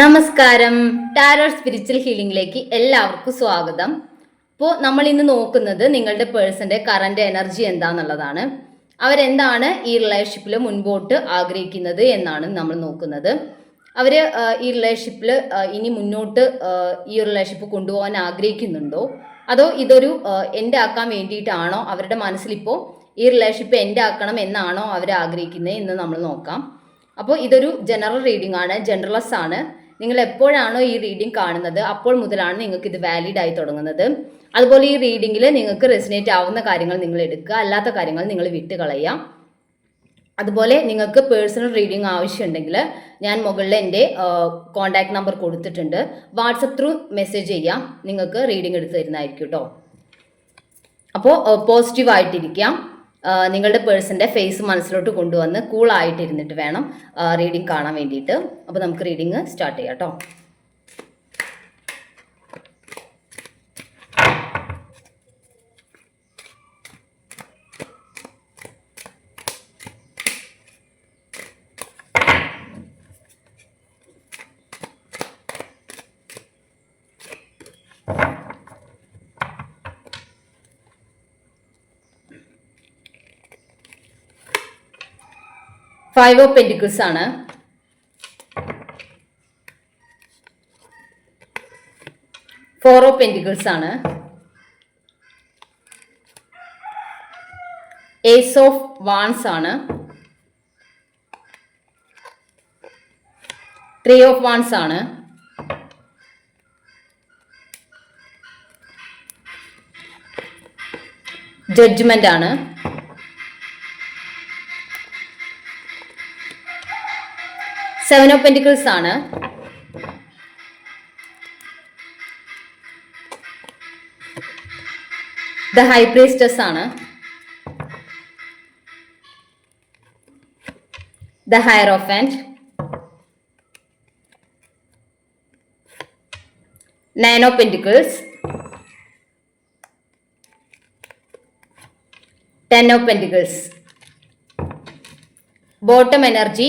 നമസ്കാരം. Tarot spiritual ഹീലിംഗിലേക്ക് എല്ലാവർക്കും സ്വാഗതം. ഇപ്പോൾ നമ്മൾ ഇന്ന് നോക്കുന്നത് നിങ്ങളുടെ പേഴ്സന്റെ കറന്റ് എനർജി എന്താന്നുള്ളതാണ്. അവരെന്താണ് ഈ റിലേഷൻഷിപ്പിൽ മുൻപോട്ട് ആഗ്രഹിക്കുന്നത് എന്നാണ് നമ്മൾ നോക്കുന്നത്. അവർ ഈ റിലേഷൻഷിപ്പിൽ ഇനി മുന്നോട്ട് ഈ റിലേഷൻഷിപ്പ് കൊണ്ടുപോകാൻ ആഗ്രഹിക്കുന്നുണ്ടോ? അതോ ഇതൊരു എന്റെ ആക്കാൻ വേണ്ടിയിട്ടാണോ അവരുടെ മനസ്സിലിപ്പോൾ ഈ റിലേഷൻഷിപ്പ് എന്റെ ആക്കണം എന്നാണോ അവർ ആഗ്രഹിക്കുന്നത് എന്ന് നമ്മൾ നോക്കാം. അപ്പോൾ ഇതൊരു ജനറൽ റീഡിംഗ് ആണ് ജനറലസ് ആണ്. നിങ്ങൾ എപ്പോഴാണോ ഈ റീഡിംഗ് കാണുന്നത് അപ്പോൾ മുതലാണ് നിങ്ങൾക്ക് ഇത് വാലിഡ് ആയി തുടങ്ങുന്നത്. അതുപോലെ ഈ റീഡിങ്ങിൽ നിങ്ങൾക്ക് റെസിനേറ്റ് ആവുന്ന കാര്യങ്ങൾ നിങ്ങൾ എടുക്കുക അല്ലാത്ത കാര്യങ്ങൾ നിങ്ങൾ വിട്ട് കളയാം അതുപോലെ നിങ്ങൾക്ക് പേഴ്സണൽ റീഡിംഗ് ആവശ്യമുണ്ടെങ്കിൽ ഞാൻ മുകളിൽ എന്റെ കോൺടാക്ട് നമ്പർ കൊടുത്തിട്ടുണ്ട്. വാട്സപ്പ് ത്രൂ മെസ്സേജ് ചെയ്യാം. നിങ്ങൾക്ക് റീഡിംഗ് എടുത്തു തരുന്നതായിരിക്കും കേട്ടോ അപ്പോൾ പോസിറ്റീവ് ആയിട്ടിരിക്കാം. ആ, നിങ്ങളുടെ പേഴ്സന്റെ ഫേസ് മനസ്സിലോട്ട് കൊണ്ടുവന്ന് കൂളായിട്ടിരുന്നിട്ട് വേണം റീഡിംഗ് കാണാൻ വേണ്ടിയിട്ട്. അപ്പോൾ നമുക്ക് റീഡിങ് സ്റ്റാർട്ട് ചെയ്യാം കേട്ടോ ഫൈവ് ഓഫ് പെന്റിക്കിൾസ് ആണ് ഫോർ ഓഫ് പെന്റിക്കിൾസ് ആണ്. ഏസ് ഓഫ് വാൺസ് ആണ്. ത്രീ ഓഫ് വാൺസ് ആണ് ജഡ്ജ്മെന്റ് ആണ്. സെവൻ ഓഫ് പെന്റിക്കിൾസ് ആണ്. ദ ഹൈ പ്രീസ്റ്റസ് ആണ്. The higher of and nine of pentacles ten of pentacles bottom energy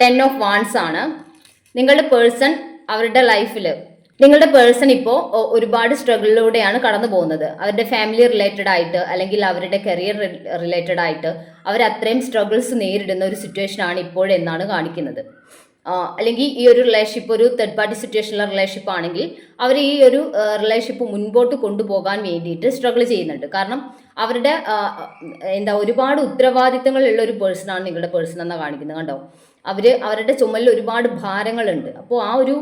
ten of wands ആണ്. നിങ്ങളുടെ person അവരുടെ ലൈഫിൽ നിങ്ങളുടെ പേഴ്സൺ ഇപ്പോൾ ഒരുപാട് സ്ട്രഗിളിലൂടെയാണ് കടന്നു പോകുന്നത്. അവരുടെ ഫാമിലി റിലേറ്റഡ് ആയിട്ട് അല്ലെങ്കിൽ അവരുടെ കരിയർ റിലേറ്റഡ് ആയിട്ട് അവർ അത്രയും സ്ട്രഗിൾസ് നേരിടുന്ന ഒരു സിറ്റുവേഷൻ ആണ് ഇപ്പോഴെന്നാണ് കാണിക്കുന്നത്. അല്ലെങ്കിൽ ഈ ഒരു റിലേഷൻഷിപ്പ് ഒരു തേർഡ് പാർട്ടി സിറ്റുവേഷനിലെ റിലേഷൻഷിപ്പ് ആണെങ്കിൽ അവർ ഈ ഒരു റിലേഷൻഷിപ്പ് മുൻപോട്ട് കൊണ്ടുപോകാൻ വേണ്ടിയിട്ട് സ്ട്രഗിൾ ചെയ്യുന്നുണ്ട്. കാരണം അവരുടെ എന്താ ഒരുപാട് ഉത്തരവാദിത്തങ്ങളുള്ള ഒരു പേഴ്സണാണ് നിങ്ങളുടെ പേഴ്സൺ എന്നാണ് കാണിക്കുന്നത്. കണ്ടോ? അവർ അവരുടെ ചുമലിൽ ഒരുപാട് ഭാരങ്ങളുണ്ട്. അപ്പോൾ ആ ഒരു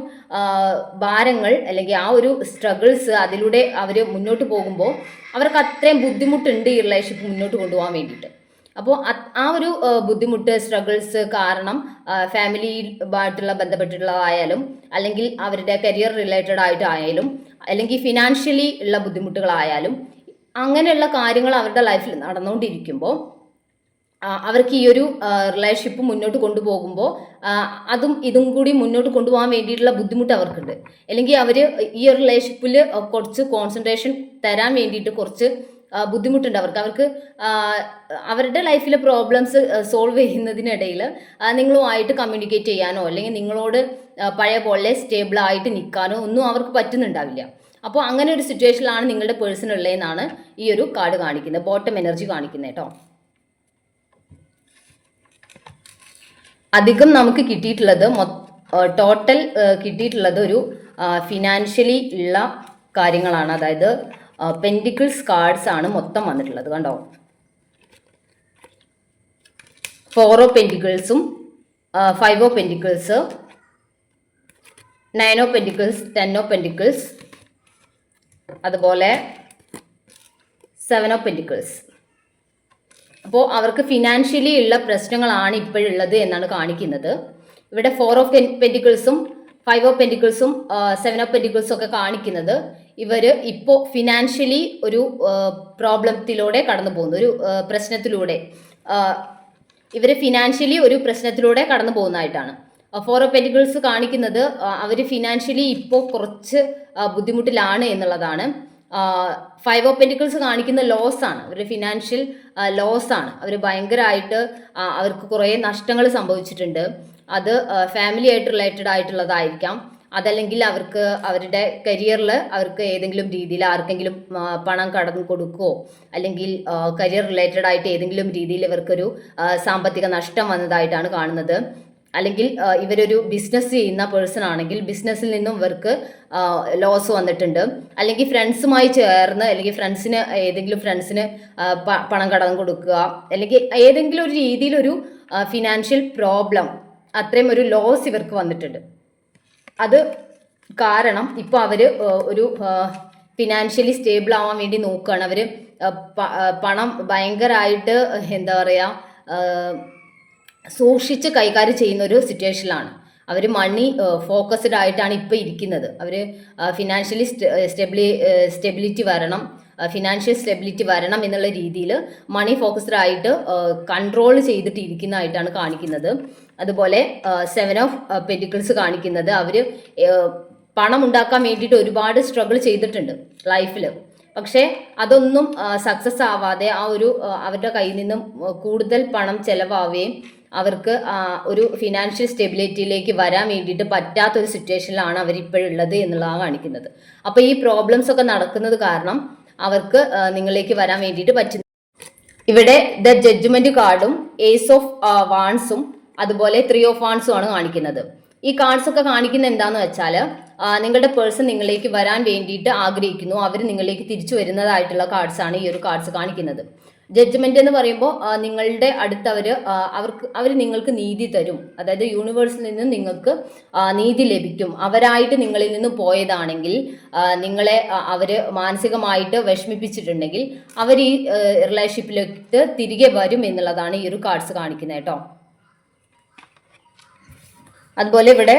ഭാരങ്ങൾ അല്ലെങ്കിൽ ആ ഒരു സ്ട്രഗിൾസ് അതിലൂടെ അവർ മുന്നോട്ട് പോകുമ്പോൾ അവർക്ക് അത്രയും ബുദ്ധിമുട്ടുണ്ട് ഈ റിലേഷൻഷിപ്പ് മുന്നോട്ട് കൊണ്ടുപോകാൻ വേണ്ടിയിട്ട്. അപ്പോൾ ആ ഒരു ബുദ്ധിമുട്ട് സ്ട്രഗിൾസ് കാരണം ഫാമിലിയുമായിട്ടുള്ള ബന്ധപ്പെട്ടിട്ടുള്ളതായാലും അല്ലെങ്കിൽ അവരുടെ കരിയർ റിലേറ്റഡ് ആയിട്ട് ആയാലും അല്ലെങ്കിൽ ഫിനാൻഷ്യലി ഉള്ള ബുദ്ധിമുട്ടുകളായാലും അങ്ങനെയുള്ള കാര്യങ്ങൾ അവരുടെ ലൈഫിൽ നടന്നുകൊണ്ടിരിക്കുമ്പോൾ അവർക്ക് ഈ ഒരു റിലേഷൻഷിപ്പ് മുന്നോട്ട് കൊണ്ടുപോകുമ്പോൾ അതും ഇതും കൂടി മുന്നോട്ട് കൊണ്ടുപോകാൻ വേണ്ടിയിട്ടുള്ള ബുദ്ധിമുട്ട് അവർക്കുണ്ട്. അല്ലെങ്കിൽ അവർ ഈ റിലേഷൻഷിപ്പിൽ കുറച്ച് കോൺസെൻട്രേഷൻ തരാൻ വേണ്ടിയിട്ട് കുറച്ച് ബുദ്ധിമുട്ടുണ്ട് അവർക്ക്. അവർക്ക് അവരുടെ ലൈഫിലെ പ്രോബ്ലംസ് സോൾവ് ചെയ്യുന്നതിനിടയിൽ നിങ്ങളുമായിട്ട് കമ്മ്യൂണിക്കേറ്റ് ചെയ്യാനോ അല്ലെങ്കിൽ നിങ്ങളോട് പഴയ പോലെ സ്റ്റേബിൾ ആയിട്ട് നിൽക്കാനോ ഒന്നും അവർക്ക് പറ്റുന്നുണ്ടാവില്ല. അപ്പോൾ അങ്ങനെ ഒരു സിറ്റുവേഷനിലാണ് നിങ്ങളുടെ പേഴ്സൺ ഉള്ളതെന്നാണ് ഈ ഒരു കാർഡ് കാണിക്കുന്നത്. ബോട്ടം എനർജി കാണിക്കുന്നത് കേട്ടോ. അധികം നമുക്ക് കിട്ടിയിട്ടുള്ളത് ടോട്ടൽ കിട്ടിയിട്ടുള്ളത് ഒരു ഫിനാൻഷ്യലി ഉള്ള കാര്യങ്ങളാണ്. അതായത് പെൻഡിക്കിൾസ് കാർഡ്സ് ആണ് മൊത്തം വന്നിട്ടുള്ളത് കണ്ടോ? Four of പെൻഡിക്കിൾസും five o pentacles nine o pentacles ten o pentacles അതുപോലെ സെവൻ ഓ പെൻഡിക്കിൾസ് അപ്പോൾ അവർക്ക് ഫിനാൻഷ്യലി ഉള്ള പ്രശ്നങ്ങളാണ് ഇപ്പോഴുള്ളത് എന്നാണ് കാണിക്കുന്നത്. ഇവിടെ ഫോർ ഓഫ് പെന്റിക്കിൾസും ഫൈവ് ഓഫ് പെന്റിക്കിൾസും സെവൻ ഓഫ് പെന്റിക്കിൾസും ഒക്കെ കാണിക്കുന്നത് ഇവർ ഇപ്പോൾ ഫിനാൻഷ്യലി ഒരു പ്രോബ്ലത്തിലൂടെ കടന്നു പോകുന്നു ഒരു പ്രശ്നത്തിലൂടെ ഇവർ ഫിനാൻഷ്യലി ഒരു പ്രശ്നത്തിലൂടെ കടന്നു പോകുന്നതായിട്ടാണ് ഫോർ ഓഫ് പെന്റിക്കിൾസ് കാണിക്കുന്നത് അവർ ഫിനാൻഷ്യലി ഇപ്പോൾ കുറച്ച് ബുദ്ധിമുട്ടിലാണ് എന്നുള്ളതാണ്. ഫൈവ് ഓഫ് പെന്റിക്കിൾസ് കാണിക്കുന്ന ലോസ് ആണ്. അവരുടെ ഫിനാൻഷ്യൽ ലോസ് ആണ്. അവർ ഭയങ്കരമായിട്ട് അവർക്ക് കുറേ നഷ്ടങ്ങൾ സംഭവിച്ചിട്ടുണ്ട്. അത് ഫാമിലി ആയിട്ട് റിലേറ്റഡ് ആയിട്ടുള്ളതായിരിക്കാം. അതല്ലെങ്കിൽ അവർക്ക് അവരുടെ കരിയറിൽ അവർക്ക് ഏതെങ്കിലും രീതിയിൽ ആർക്കെങ്കിലും പണം കടന്നു കൊടുക്കുകയോ അല്ലെങ്കിൽ കരിയർ റിലേറ്റഡ് ആയിട്ട് ഏതെങ്കിലും രീതിയിൽ ഇവർക്കൊരു സാമ്പത്തിക നഷ്ടം വന്നതായിട്ടാണ് കാണുന്നത്. അല്ലെങ്കിൽ ഇവരൊരു ബിസിനസ് ചെയ്യുന്ന പേഴ്സൺ ആണെങ്കിൽ ബിസിനസ്സിൽ നിന്നും ഇവർക്ക് ലോസ് വന്നിട്ടുണ്ട്. അല്ലെങ്കിൽ ഫ്രണ്ട്സുമായി ചേർന്ന് അല്ലെങ്കിൽ ഫ്രണ്ട്സിന് ഏതെങ്കിലും ഫ്രണ്ട്സിന് പണം കടം കൊടുക്കുക. അല്ലെങ്കിൽ ഏതെങ്കിലും ഒരു രീതിയിലൊരു ഫിനാൻഷ്യൽ പ്രോബ്ലം അത്രയും ഒരു ലോസ് ഇവർക്ക് വന്നിട്ടുണ്ട്. അത് കാരണം ഇപ്പോൾ അവർ ഒരു ഫിനാൻഷ്യലി സ്റ്റേബിൾ ആവാൻ വേണ്ടി നോക്കുകയാണ്. അവർ പണം ഭയങ്കരമായിട്ട് എന്താ പറയുക സൂക്ഷിച്ച് കൈകാര്യം ചെയ്യുന്ന ഒരു സിറ്റുവേഷനിലാണ് അവർ മണി ഫോക്കസ്ഡ് ആയിട്ടാണ് ഇപ്പോൾ ഇരിക്കുന്നത്. അവർ ഫിനാൻഷ്യലി സ്റ്റെബിലി സ്റ്റെബിലിറ്റി വരണം ഫിനാൻഷ്യൽ സ്റ്റെബിലിറ്റി വരണം എന്നുള്ള രീതിയിൽ മണി ഫോക്കസ്ഡ് ആയിട്ട് കൺട്രോൾ ചെയ്തിട്ട് ഇരിക്കുന്നതായിട്ടാണ് കാണിക്കുന്നത്. അതുപോലെ സെവൻ ഓഫ് പെറ്റിക്കിൾസ് കാണിക്കുന്നത് അവർ പണം ഉണ്ടാക്കാൻ വേണ്ടിയിട്ട് ഒരുപാട് സ്ട്രഗിൾ ചെയ്തിട്ടുണ്ട് ലൈഫിൽ പക്ഷേ അതൊന്നും സക്സസ് ആവാതെ ആ ഒരു അവരുടെ കയ്യിൽ നിന്നും കൂടുതൽ പണം ചെലവാവുകയും അവർക്ക് ഒരു ഫിനാൻഷ്യൽ സ്റ്റെബിലിറ്റിയിലേക്ക് വരാൻ വേണ്ടിയിട്ട് പറ്റാത്തൊരു സിറ്റുവേഷനിലാണ് അവരിപ്പോഴുള്ളത് എന്നുള്ളതാണ് കാണിക്കുന്നത്. അപ്പോൾ ഈ പ്രോബ്ലംസ് ഒക്കെ നടക്കുന്നത് കാരണം അവർക്ക് നിങ്ങളിലേക്ക് വരാൻ വേണ്ടിയിട്ട് പറ്റുന്നു ഇവിടെ ദ ജഡ്ജ്മെന്റ് കാർഡും ഏസ് ഓഫ് വാൺസും അതുപോലെ ത്രീ ഓഫ് വാൺസും ആണ് കാണിക്കുന്നത്. ഈ കാർഡ്സ് ഒക്കെ കാണിക്കുന്ന എന്താന്ന് വെച്ചാൽ നിങ്ങളുടെ പേഴ്സൺ നിങ്ങളിലേക്ക് വരാൻ വേണ്ടിയിട്ട് ആഗ്രഹിക്കുന്നു. അവർ നിങ്ങളിലേക്ക് തിരിച്ചു വരുന്നതായിട്ടുള്ള കാർഡ്സ് ആണ് ഈ ഒരു കാർഡ്സ് കാണിക്കുന്നത്. ജഡ്ജ്മെന്റ് എന്ന് പറയുമ്പോൾ നിങ്ങളുടെ അടുത്തവർ അവർക്ക് അവർ നിങ്ങൾക്ക് നീതി തരും. അതായത് യൂണിവേഴ്സിൽ നിന്ന് നിങ്ങൾക്ക് നീതി ലഭിക്കും. അവരായിട്ട് നിങ്ങളിൽ നിന്ന് പോയതാണെങ്കിൽ നിങ്ങളെ അവർ മാനസികമായിട്ട് വിഷമിപ്പിച്ചിട്ടുണ്ടെങ്കിൽ അവർ ഈ റിലേഷൻഷിപ്പിലേക്ക് തിരികെ വരും എന്നുള്ളതാണ് ഈ ഒരു കാർഡ്സ് കാണിക്കുന്നത് കേട്ടോ. അതുപോലെ ഇവിടെ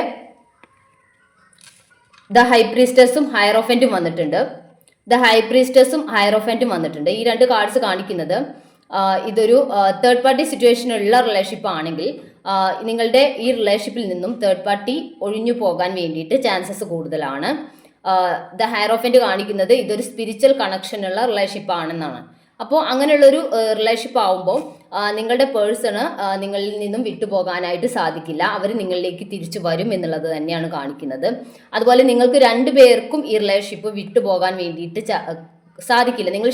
ദ ഹൈപ്രീസ്റ്റസും ഹയറോഫന്റും വന്നിട്ടുണ്ട്. ദ ഹൈപ്രീസ്റ്റസും ഹയറോഫന്റും വന്നിട്ടുണ്ട്. ഈ രണ്ട് കാർഡ്സ് കാണിക്കുന്നത് ഇതൊരു തേർഡ് പാർട്ടി സിറ്റുവേഷനുള്ള റിലേഷൻഷിപ്പ് ആണെങ്കിൽ നിങ്ങളുടെ ഈ റിലേഷൻഷിപ്പിൽ നിന്നും തേർഡ് പാർട്ടി ഒഴിഞ്ഞു പോകാൻ വേണ്ടിയിട്ട് ചാൻസസ് കൂടുതലാണ്. ദ ഹയറോഫന്റ് കാണിക്കുന്നത് ഇതൊരു സ്പിരിച്വൽ കണക്ഷനുള്ള റിലേഷൻഷിപ്പ് ആണെന്നാണ്. അപ്പോൾ അങ്ങനെയുള്ളൊരു റിലേഷൻഷിപ്പ് ആവുമ്പോൾ നിങ്ങളുടെ പേഴ്സണ് നിങ്ങളിൽ നിന്നും വിട്ടുപോകാനായിട്ട് സാധിക്കില്ല. അവർ നിങ്ങളിലേക്ക് തിരിച്ചു വരും എന്നുള്ളത് തന്നെയാണ് കാണിക്കുന്നത്. അതുപോലെ നിങ്ങൾക്ക് രണ്ടു പേർക്കും ഈ റിലേഷൻഷിപ്പ് വിട്ടുപോകാൻ വേണ്ടിയിട്ട് സാധിക്കില്ല. നിങ്ങൾ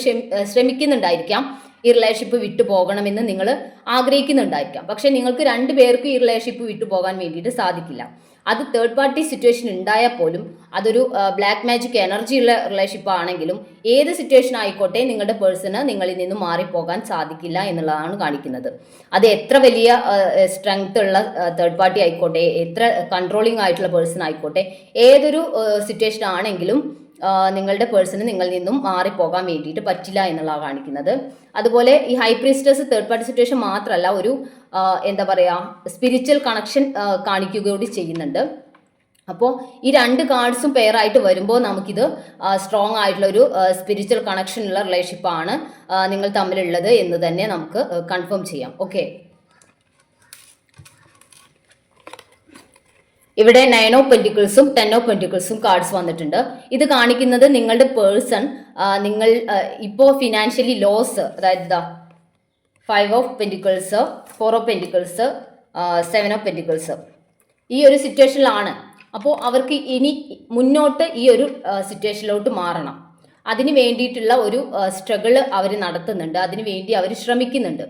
ശ്രമിക്കുന്നുണ്ടായിരിക്കാം. ഈ റിലേഷൻഷിപ്പ് വിട്ടുപോകണമെന്ന് നിങ്ങൾ ആഗ്രഹിക്കുന്നുണ്ടായിരിക്കാം. പക്ഷെ നിങ്ങൾക്ക് രണ്ടു പേർക്കും ഈ റിലേഷൻഷിപ്പ് വിട്ടുപോകാൻ വേണ്ടിയിട്ട് സാധിക്കില്ല. അത് തേർഡ് പാർട്ടി സിറ്റുവേഷൻ ഉണ്ടായാൽ പോലും അതൊരു ബ്ലാക്ക് മാജിക് എനർജി ഉള്ള റിലേഷൻഷിപ്പ് ആണെങ്കിലും ഏത് സിറ്റുവേഷൻ ആയിക്കോട്ടെ നിങ്ങളുടെ പേഴ്സണ് നിങ്ങളിൽ നിന്നും മാറിപ്പോകാൻ സാധിക്കില്ല എന്നുള്ളതാണ് കാണിക്കുന്നത്. അത് എത്ര വലിയ സ്ട്രെങ്ത് ഉള്ള തേർഡ് പാർട്ടി ആയിക്കോട്ടെ എത്ര കൺട്രോളിംഗ് ആയിട്ടുള്ള പേഴ്സൺ ആയിക്കോട്ടെ ഏതൊരു സിറ്റുവേഷൻ ആണെങ്കിലും നിങ്ങളുടെ പേഴ്സണ് നിങ്ങളിൽ നിന്നും മാറിപ്പോകാൻ വേണ്ടിയിട്ട് പറ്റില്ല എന്നുള്ളതാണ് കാണിക്കുന്നത്. അതുപോലെ ഈ high priestess third party situation മാത്രമല്ല ഒരു എന്താ പറയുക സ്പിരിച്വൽ കണക്ഷൻ കാണിക്കുകയോടി ചെയ്യുന്നുണ്ട്. അപ്പോൾ ഈ രണ്ട് കാർഡ്സും പെയർ ആയിട്ട് വരുമ്പോൾ നമുക്കിത് സ്ട്രോങ് ആയിട്ടുള്ള ഒരു സ്പിരിച്വൽ കണക്ഷനുള്ള റിലേഷൻഷിപ്പാണ് നിങ്ങൾ തമ്മിലുള്ളത് എന്ന് തന്നെ നമുക്ക് കൺഫേം ചെയ്യാം. ഓക്കെ ഇവിടെ നയൻ ഓഫ് പെന്റിക്കിൾസും ടെൻ ഓഫ് പെന്റിക്കിൾസും കാർഡ്സ് വന്നിട്ടുണ്ട്. ഇത് കാണിക്കുന്നത് നിങ്ങളുടെ പേഴ്സൺ നിങ്ങൾ ഇപ്പോൾ ഫിനാൻഷ്യലി ലോസ് അതായത് ഇതാ five of pentacles four of pentacles seven of pentacles ഈ ഒരു സിറ്റുവേഷനിലാണ് അപ്പോൾ അവർക്ക് ഇനി മുന്നോട്ട് ഈ ഒരു സിറ്റുവേഷനിലോട്ട് മാറണം. അതിന് വേണ്ടിയിട്ടുള്ള ഒരു സ്ട്രഗിൾ അവർ നടത്തുന്നുണ്ട്. അതിന് വേണ്ടി അവർ ശ്രമിക്കുന്നുണ്ട്.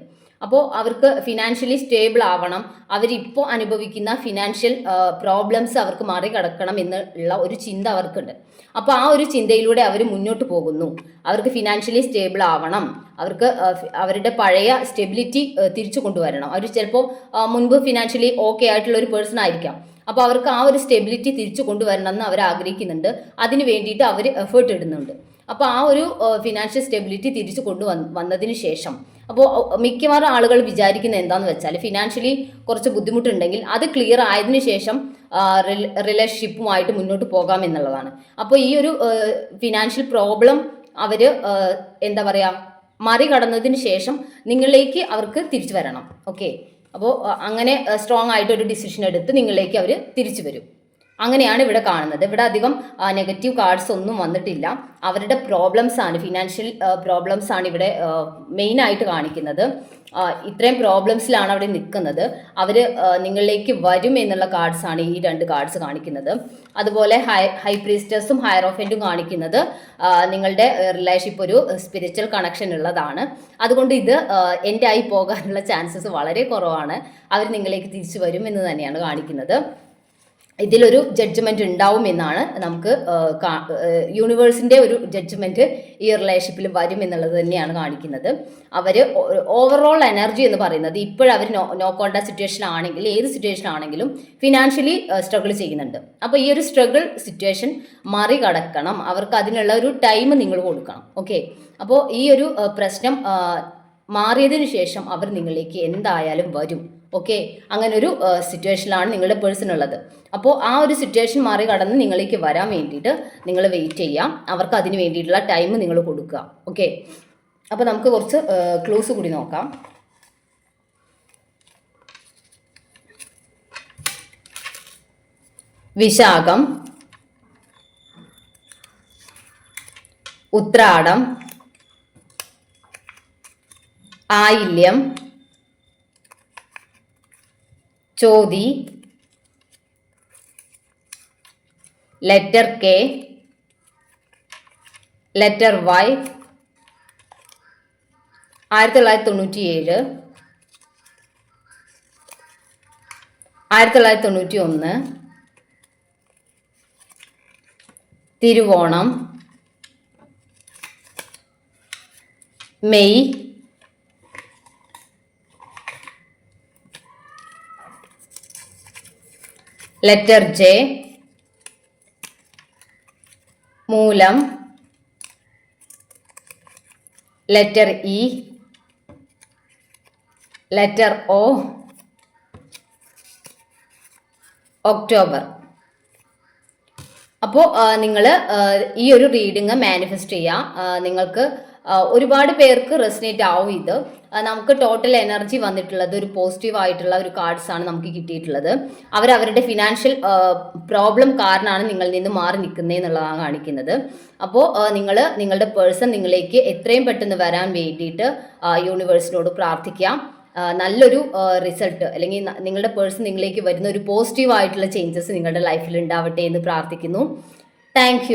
അപ്പോൾ അവർക്ക് ഫിനാൻഷ്യലി സ്റ്റേബിൾ ആവണം. അവരിപ്പോൾ അനുഭവിക്കുന്ന ഫിനാൻഷ്യൽ പ്രോബ്ലംസ് അവർക്ക് മറികടക്കണം എന്നുള്ള ഒരു ചിന്ത അവർക്കുണ്ട്. അപ്പോൾ ആ ഒരു ചിന്തയിലൂടെ അവർ മുന്നോട്ട് പോകുന്നു. അവർക്ക് ഫിനാൻഷ്യലി സ്റ്റേബിൾ ആവണം. അവർക്ക് അവരുടെ പഴയ സ്റ്റെബിലിറ്റി തിരിച്ചു കൊണ്ടുവരണം. അവർ ചിലപ്പോൾ മുൻപ് ഫിനാൻഷ്യലി ഓക്കെ ആയിട്ടുള്ള ഒരു പേഴ്സൺ ആയിരിക്കാം. അപ്പോൾ അവർക്ക് ആ ഒരു സ്റ്റെബിലിറ്റി തിരിച്ചു കൊണ്ടുവരണം എന്ന് അവർ ആഗ്രഹിക്കുന്നുണ്ട്. അതിന് വേണ്ടിയിട്ട് അവർ എഫേർട്ട് ഇടുന്നുണ്ട്. അപ്പോൾ ആ ഒരു ഫിനാൻഷ്യൽ സ്റ്റെബിലിറ്റി തിരിച്ചു കൊണ്ടുവന്ന് വന്നതിന് ശേഷം അപ്പോൾ മിക്കവാറും ആളുകൾ വിചാരിക്കുന്നത് എന്താണെന്ന് വെച്ചാൽ ഫിനാൻഷ്യലി കുറച്ച് ബുദ്ധിമുട്ടുണ്ടെങ്കിൽ അത് ക്ലിയർ ആയതിനു ശേഷം റിലേഷൻഷിപ്പുമായിട്ട് മുന്നോട്ട് പോകാം എന്നുള്ളതാണ്. അപ്പോൾ ഈ ഒരു ഫിനാൻഷ്യൽ പ്രോബ്ലം അവർ എന്താ പറയുക മറികടന്നതിന് ശേഷം നിങ്ങളിലേക്ക് അവർക്ക് തിരിച്ചു വരണം. ഓക്കെ അപ്പോൾ അങ്ങനെ സ്ട്രോങ് ആയിട്ട് ഒരു ഡിസിഷൻ എടുത്ത് നിങ്ങളിലേക്ക് അവർ തിരിച്ചു വരും. അങ്ങനെയാണ് ഇവിടെ കാണുന്നത്. ഇവിടെ അധികം നെഗറ്റീവ് കാർഡ്സ് ഒന്നും വന്നിട്ടില്ല. അവരുടെ പ്രോബ്ലംസ് ആണ് ഫിനാൻഷ്യൽ പ്രോബ്ലംസ് ആണ് ഇവിടെ മെയിൻ ആയിട്ട് കാണിക്കുന്നത്. ഇത്രയും പ്രോബ്ലംസിലാണ് അവിടെ നിൽക്കുന്നത്. അവർ നിങ്ങളിലേക്ക് വരും എന്നുള്ള കാർഡ്സ് ആണ് ഈ രണ്ട് കാർഡ്സ് കാണിക്കുന്നത്. അതുപോലെ ഹൈ ഹൈ പ്രീസ്റ്റേഴ്സും ഹയറോഫന്റും കാണിക്കുന്നത് നിങ്ങളുടെ റിലേഷൻഷിപ്പ് ഒരു സ്പിരിച്വൽ കണക്ഷൻ ഉള്ളതാണ്. അതുകൊണ്ട് ഇത് എന്റെ ആയി പോകാനുള്ള ചാൻസസ് വളരെ കുറവാണ്. അവർ നിങ്ങളിലേക്ക് തിരിച്ചു വരും എന്ന് തന്നെയാണ് കാണിക്കുന്നത്. ഇതിലൊരു ജഡ്ജ്മെന്റ് ഉണ്ടാവും എന്നാണ് നമുക്ക് യൂണിവേഴ്സിന്റെ ഒരു ജഡ്ജ്മെന്റ് ഈ റിലേഷൻഷിപ്പിൽ വരും എന്നുള്ളത് തന്നെയാണ് കാണിക്കുന്നത്. അവർ ഓവറോൾ എനർജി എന്ന് പറയുന്നത് ഇപ്പോഴവർ നോ നോ കോണ്ടാക്ട് സിറ്റുവേഷൻ ആണെങ്കിൽ ഏത് സിറ്റുവേഷൻ ആണെങ്കിലും ഫിനാൻഷ്യലി സ്ട്രഗിൾ ചെയ്യുന്നുണ്ട്. അപ്പോൾ ഈ ഒരു സ്ട്രഗിൾ സിറ്റുവേഷൻ മറികടക്കണം. അവർക്ക് അതിനുള്ള ഒരു ടൈം നിങ്ങൾ കൊടുക്കണം. ഓക്കെ അപ്പോൾ ഈ ഒരു പ്രശ്നം മാറിയതിനു ശേഷം അവർ നിങ്ങളിലേക്ക് എന്തായാലും വരും. ഓക്കെ അങ്ങനെ ഒരു സിറ്റുവേഷനിലാണ് നിങ്ങളുടെ പേഴ്സൺ ഉള്ളത് അപ്പോൾ ആ ഒരു സിറ്റുവേഷൻ മാറി കടന്ന് നിങ്ങളിലേക്ക് വരാൻ വേണ്ടിയിട്ട് നിങ്ങൾ വെയിറ്റ് ചെയ്യാം. അവർക്ക് അതിന് വേണ്ടിയിട്ടുള്ള ടൈം നിങ്ങൾ കൊടുക്കുക. ഓക്കെ അപ്പോൾ നമുക്ക് കുറച്ച് ക്ലോസ് കൂടി നോക്കാം. Vishakham Uthradam Ayilyam Chothi. Letter K letter Y ആയിരത്തി തൊള്ളായിരത്തി തൊണ്ണൂറ്റി ഏഴ് ആയിരത്തി തൊള്ളായിരത്തി തൊണ്ണൂറ്റി ഒന്ന് Thiruvonam. May. Letter J Moolam letter E letter O October. അപ്പോൾ നിങ്ങൾ ഈ ഒരു റീഡിങ് മാനിഫെസ്റ്റ് ചെയ്യുക നിങ്ങൾക്ക് ഒരുപാട് പേർക്ക് റെസിനേറ്റ് ആവും ഇത്. നമുക്ക് ടോട്ടൽ എനർജി വന്നിട്ടുള്ളത് ഒരു പോസിറ്റീവ് ആയിട്ടുള്ള ഒരു കാർഡ്സ് ആണ് നമുക്ക് കിട്ടിയിട്ടുള്ളത്. അവർ അവരുടെ ഫിനാൻഷ്യൽ പ്രോബ്ലം കാരണമാണ് നിങ്ങളിൽ നിന്ന് മാറി നിൽക്കുന്നത് എന്നുള്ളതാണ് കാണിക്കുന്നത്. അപ്പോൾ നിങ്ങൾ നിങ്ങളുടെ പേഴ്സൺ നിങ്ങളിലേക്ക് എത്രയും പെട്ടെന്ന് വരാൻ വേണ്ടിയിട്ട് യൂണിവേഴ്സിനോട് പ്രാർത്ഥിക്കാം നല്ലൊരു റിസൾട്ട് അല്ലെങ്കിൽ നിങ്ങളുടെ പേഴ്സൺ നിങ്ങളിലേക്ക് വരുന്ന ഒരു പോസിറ്റീവ് ആയിട്ടുള്ള ചേഞ്ചസ് നിങ്ങളുടെ ലൈഫിൽ ഉണ്ടാവട്ടെ എന്ന് പ്രാർത്ഥിക്കുന്നു. താങ്ക്